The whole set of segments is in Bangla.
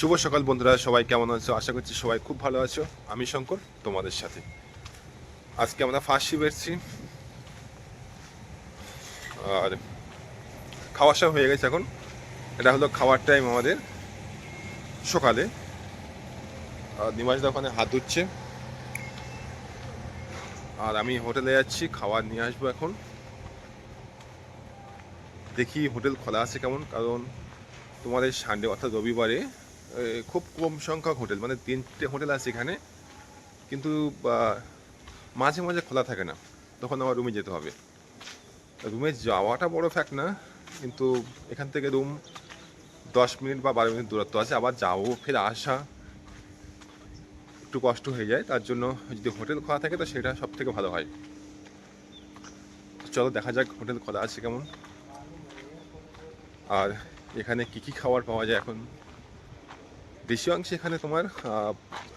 শুভ সকাল বন্ধুরা, সবাই কেমন আছো? আশা করছি সবাই খুব ভালো আছো। আমি শঙ্কর, তোমাদের সাথে। আজকে আমরা ফার্স্ট এসেছি। আর খাওয়া সব হয়ে গেছে এখন। এটা হলো খাওয়ার টাইম আমাদের সকালে। আর নিমাসদা ওখানে হাত ধুচ্ছে। আর আমি হোটেলে যাচ্ছি খাবার নিয়ে আসব এখন। দেখি হোটেল খোলা আছে কেমন, কারণ তোমাদের সানডে অর্থাৎ রবিবারে খুব কম সংখ্যক হোটেল মানে তিনটে হোটেল আছে এখানে, কিন্তু মাঝে মাঝে খোলা থাকে না, তখন আমার রুমে যেতে হবে। রুমে যাওয়াটা বড় ফ্যাক্ট না, কিন্তু এখান থেকে রুম দশ মিনিট বা বারো মিনিট দূরত্ব আছে, আবার যাও, ফের আসা, একটু কষ্ট হয়ে যায়, তার জন্য যদি হোটেল খোলা থাকে, তো সেটা সব থেকে ভালো হয়। চলো, দেখা যাক হোটেল খোলা আছে কেমন। আর এখানে কি কি খাবার পাওয়া যায় এখন? বেশি অংশে এখানে তোমার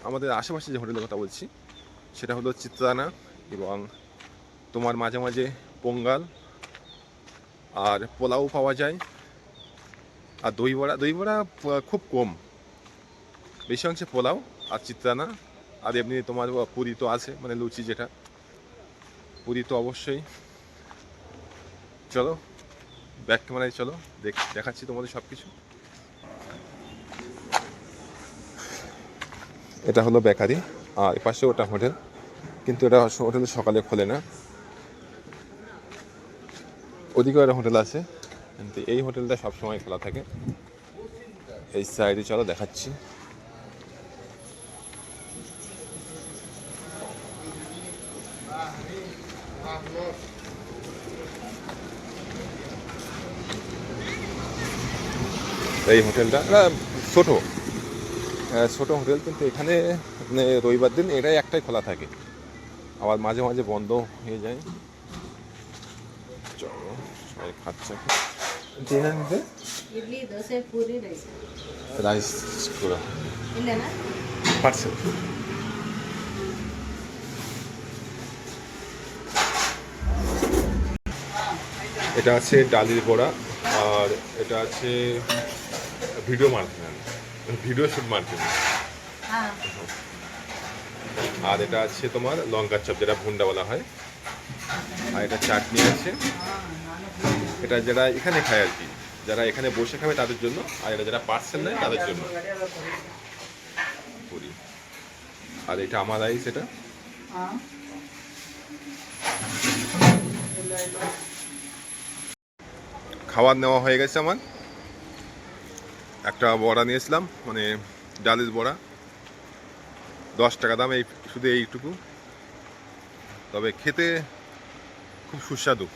আমাদের আশেপাশে যে হোটেলের কথা বলছি, সেটা হলো চিত্রানা এবং তোমার মাঝে মাঝে পোঙ্গাল আর পোলাও পাওয়া যায় আর দই বড়া দই বড়া খুব কম। বেশি অংশে পোলাও আর চিত্রানা আর এমনি তোমার পুরি তো আছে মানে লুচি যেটা। পুরি তো অবশ্যই। চলো, ব্যাক ক্যামেরায় চলো, দেখ দেখাচ্ছি তোমাদের সব কিছু এটা হলো বেকারি, আর এপাশে ওটা হোটেল, কিন্তু এটা হোটেল সকালে খোলে না। ওদিকে একটা হোটেল আছে, কিন্তু এই হোটেলটা সবসময় খোলা থাকে। এই সাইডে চলো, দেখাচ্ছি। এই হোটেলটা ছোটো। ছোট হোটেল কিন্তু এখানে মানে রবিবার দিন এটাই একটাই খোলা থাকে। আবার মাঝে মাঝে বন্ধ হয়ে যায়। চলো সবাই খাচ্ছে। এটা আছে ডালির বড়া আর এটা আছে video market. Video shoot market আর এটা আছে তোমার লঙ্কার চপ যেটা ভুন্ডা বলা হয়। আর এটা চাটনি আছে। এটা যারা এখানে খায় আর কি যারা এখানে বসে খাবে তাদের জন্য আর এটা যারা পার্সেল নেয় তাদের জন্য। পুরি। আর এটা আমার রাইস এটা। খাবার নেওয়া হয়ে গেছে আমার। একটা বড়া নিয়েছিলাম মানে ডালের বড়া। দশ টাকা দাম এই, শুধু এইটুকু। তবে খেতে খুব সুস্বাদু।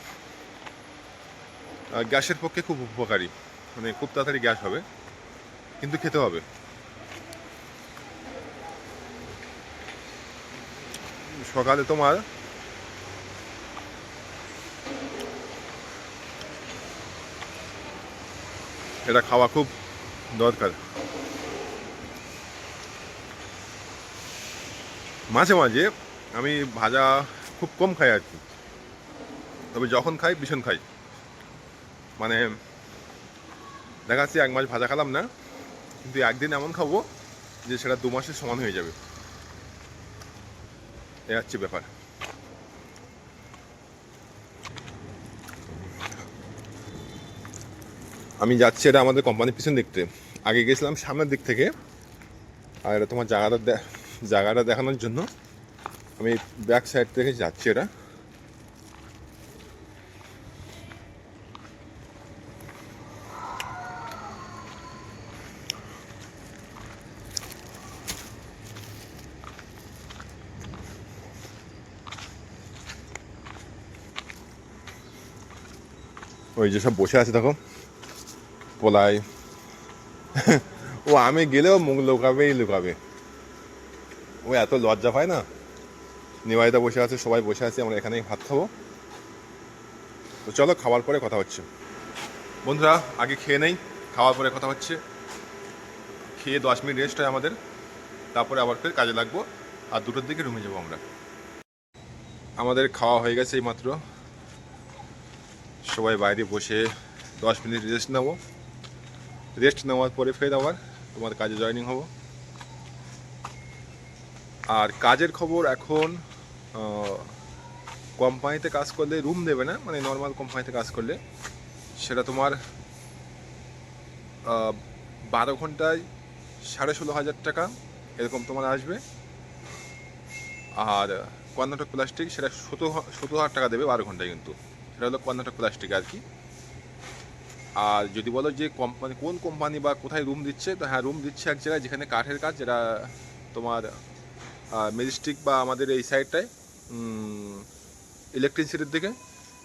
গ্যাসের পক্ষে খুব উপকারী। মানে খুব তাড়াতাড়ি গ্যাস হবে, কিন্তু খেতে হবে। সকালে তোমার এটা খাওয়া খুব দরকার। মাঝে মাঝে আমি ভাজা খুব কম খাই আর কি। তবে যখন খাই, ভীষণ খাই। মানে দেখা এক মাস ভাজা খেলাম না, কিন্তু একদিন এমন খাব যে সেটা দু মাসের সমান হয়ে যাবে। এ হচ্ছে ব্যাপার। আমি যাচ্ছি এটা আমাদের কোম্পানির পিছন দেখতে আগে গেছিলাম সামনের দিক থেকে। আর এটা তোমার জায়গাটা জায়গাটা দেখানোর জন্য আমি ব্যাক সাইড থেকে যাচ্ছি এটা। ওই যে সব বসে আছে দেখো, পোলায়। ও, আমি গেলেও মুখ লুকাবেই লুকাবে। ও, এত লজ্জা পায় না? নিবাইদা বসে আছে, সবাই বসে আছে, আমরা এখানেই ভাত খাব। তো চলো, খাওয়ার পরে কথা হচ্ছে। বন্ধুরা, আগে খেয়ে নেই, খাওয়ার পরে কথা হচ্ছে। খেয়ে দশ মিনিট রেস্ট হয় আমাদের। তারপরে আবার ফের কাজে লাগবো, আর দুটোর দিকে রুমে যাব আমরা। আমাদের খাওয়া হয়ে গেছে এই মাত্র সবাই বাইরে বসে দশ মিনিট রেস্ট নেব। রেস্ট নেওয়ার পরে ফের আবার তোমার কাজে জয়েনিং হব। আর কাজের খবর এখন কোম্পানিতে কাজ করলে রুম দেবে না মানে নর্মাল কোম্পানিতে কাজ করলে। সেটা তোমার বারো ঘন্টায় সাড়ে ষোলো হাজার টাকা এরকম তোমার আসবে। আর কর্ণাটক প্লাস্টিক সেটা সতেরো সতেরো হাজার টাকা দেবে বারো ঘন্টায় কিন্তু। সেটা হলো কর্ণাটক প্লাস্টিক আর কি। আর যদি বলো যে কোম্পানি কোন কোম্পানি বা কোথায় রুম দিচ্ছে, তো হ্যাঁ রুম দিচ্ছে এক জায়গায় যেখানে কাঠের কাজ, যেটা, তোমার মেজিস্টিক বা আমাদের এই সাইডটায় ইলেকট্রিসিটির দিকে,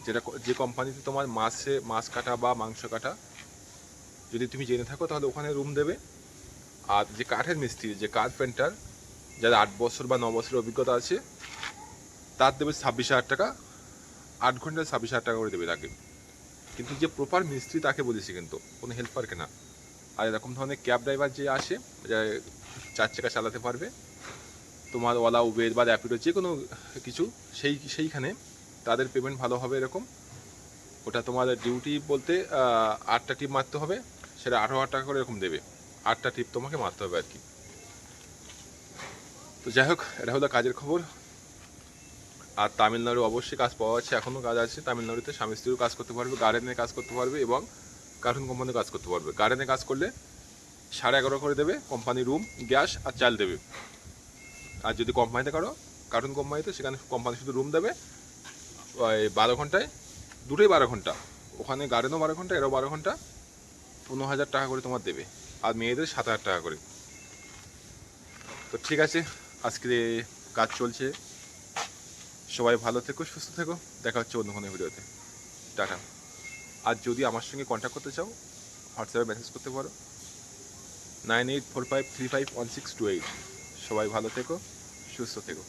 যেটা যে কোম্পানিতে তোমার মাছে, মাছ কাটা বা মাংস কাটা, যদি তুমি জেনে থাকো, তাহলে ওখানে রুম দেবে। আর যে কাঠের মিস্ত্রি, যে কার্পেন্টার যাদের আট বছর বা ন বছরের অভিজ্ঞতা আছে, তার দেবে ছাব্বিশ হাজার টাকা, আট ঘন্টায় ছাব্বিশ হাজার টাকা করে দেবে তাকে। কিন্তু যে প্রপার মিস্ত্রি তাকে বলেছি কিন্তু, কোনো হেল্পারকে না। আর এরকম ধরনের ক্যাব ড্রাইভার যে আসে, যে চার চাকা চালাতে পারবে, তোমার ওলা উবের বা র্যাপিডো যে কোনো কিছু, সেই, সেইখানে তাদের পেমেন্ট ভালো হবে এরকম। ওটা তোমার ডিউটি বলতে আটটা টিপ মারতে হবে, সেটা আঠারো হাজার টাকা করে এরকম দেবে। আটটা টিপ তোমাকে মারতে হবে আর কি। তো যাই হোক, এটা হলো কাজের খবর। আর তামিলনাড়ু অবশ্যই কাজ পাওয়া যাচ্ছে, এখনও কাজ আছে। তামিলনাড়ুতে স্বামী স্ত্রীও কাজ করতে পারবে, গার্ডেনে কাজ করতে পারবে এবং কার্টুন কোম্পানিতে কাজ করতে পারবে। গার্ডেনে কাজ করলে সাড়ে এগারো করে দেবে, কোম্পানি রুম, গ্যাস আর চাল দেবে। আর যদি কোম্পানিতে করো, কার্টুন কোম্পানিতে, সেখানে কোম্পানি শুধু রুম দেবে বারো ঘন্টায়, দুটোই বারো ঘণ্টা। ওখানে গার্ডেনও বারো ঘণ্টা, এরও বারো ঘণ্টা, পনেরো হাজার টাকা করে তোমার দেবে। আর মেয়েদের সাত হাজার টাকা করে। তো ঠিক আছে, আজকে কাজ চলছে। সবাই ভালো থেকো, সুস্থ থেকো। দেখা হচ্ছে অন্য কোনো ভিডিওতে। টাটা। আর যদি আমার সঙ্গে কন্ট্যাক্ট করতে চাও হোয়াটসঅ্যাপে মেসেজ করতে পারো। Nine eight four five three five one six two eight সবাই ভালো থেকো, সুস্থ থেকো।